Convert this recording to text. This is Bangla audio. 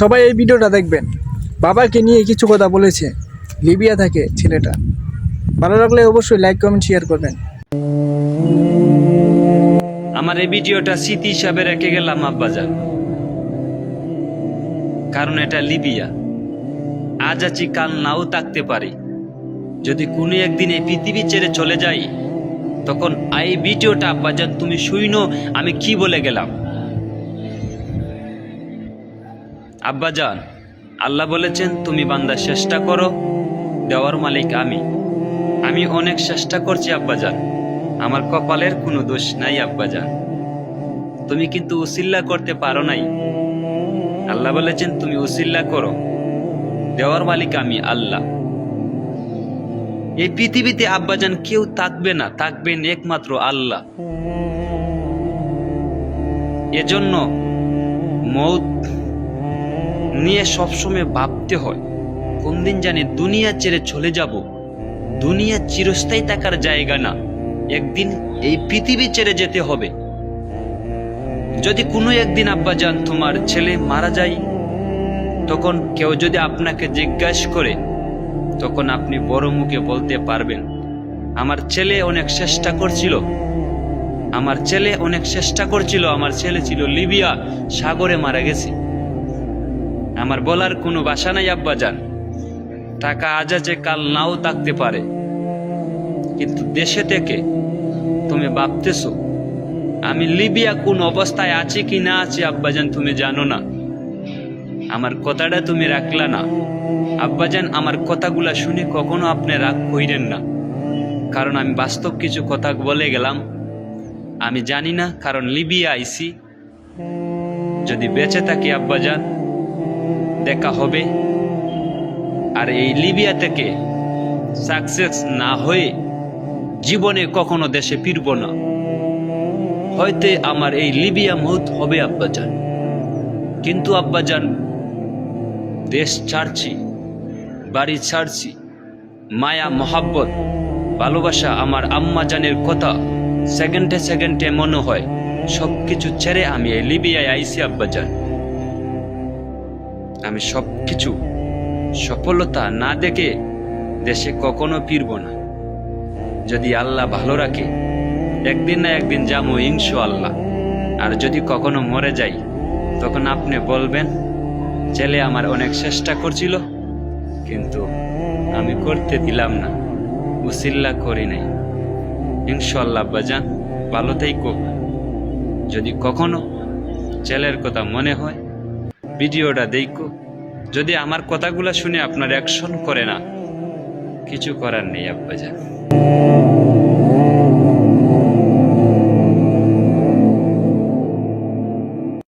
সবাই এই ভিডিওটা দেখবেন। বাবাকে নিয়ে কিছু কথা বলেছে। লিবিয়া থাকে ছেলেটা। ভালো লাগলে অবশ্যই লাইক কমেন্ট শেয়ার করবেন। আমার এই ভিডিওটা স্মৃতি হিসাবে রেখে গেলাম, আব্বাজান। কারণ এটা লিবিয়া। আজ আছি, কাল নাও থাকতে পারি। যদি কোনো একদিন এই পৃথিবী ছেড়ে চলে যাই, তখন এই ভিডিওটা, আব্বাজান, তুমি শুইনো, আমি কি বলে গেলাম? আব্বাজান আল্লাহ বলেছেন, তুমি বান্দার চেষ্টা করো। দেওয়ার মালিক আমি। আমি অনেক চেষ্টা করছি আব্বাজান আমার কপালের কোনো দোষ নাই আব্বাজান তুমি কিন্তু উসিল্লা করতে পারো নাই। আল্লাহ বলেছেন, তুমি উসিল্লা করো। দেওয়ার মালিক আমি, আল্লাহ। এই পৃথিবীতে আব্বাজান কেউ থাকবে না। থাকবেন একমাত্র আল্লাহ। এজন্য মৌত নিয়ে সবসময় ভাবতে হয়, কোন দিন জানি দুনিয়া ছেড়ে চলে যাব। দুনিয়া চিরস্থায়ী থাকার জায়গা না, একদিন এই পৃথিবী ছেড়ে যেতে হবে। যদি কোনো একদিন আব্বাজান তোমার ছেলে মারা যায়, তখন কেউ যদি আপনাকে জিজ্ঞাসা করে, তখন আপনি বড় মুখে বলতে পারবেন, আমার ছেলে অনেক চেষ্টা করছিল, আমার ছেলে অনেক চেষ্টা করছিল, আমার ছেলে ছিল লিবিয়া, সাগরে মারা গেছে। আমার বলার কোনো ভাষা নাই আব্বাজান টাকা আজ আছে, কাল নাও থাকতে পারে। কিন্তু দেশে থেকে তুমি ভাবতেছো, আমি লিবিয়া কোন অবস্থায় আছি কি না আছি আব্বাজান তুমি জানো না। আমার কথাটা তুমি রাখলা না। আব্বাজান আমার কথাগুলা শুনে কখনো আপনি রাগ কইরেন না। কারণ আমি বাস্তব কিছু কথা বলে গেলাম। আমি জানি না, কারণ লিবিয়া আইসি। যদি বেঁচে থাকি আব্বাজান দেখা হবে। আর এই লিবিয়া থেকে সাকসেস না হয়ে জীবনে কখনো দেশে ফিরব না। হয়তো আমার এই লিবিয়া মৌত হবে, আব্বাজান। কিন্তু আব্বাজান, দেশ ছাড়ছি, বাড়ি ছাড়ছি, মায়া, মহাব্বত, ভালোবাসা আমার আম্মা জানের কথা সেকেন্ডে সেকেন্ডে মনে হয় সব কিছু ছেড়ে আমি এই লিবিয়ায় আইসি আব্বাজান। আমি সব কিছু সফলতা না দেখে দেশে কখনো ফিরব না। যদি আল্লাহ ভালো রাখে, একদিন না একদিন যাব ইনশো আল্লাহ আর যদি কখনো মরে যাই, তখন আপনি বলবেন, ছেলে আমার অনেক চেষ্টা করছিল, কিন্তু আমি করতে দিলাম না, উসিল্লা করি নাই। ইনশাল্লাহ বাজান ভালো থেকো। যদি কখনো ছেলের কথা মনে হয় ভিডিওটা দেখো। যদি আমার কথাগুলো শুনে আপনার অ্যাকশন করে না কিছু করার নেই আব্বাজান।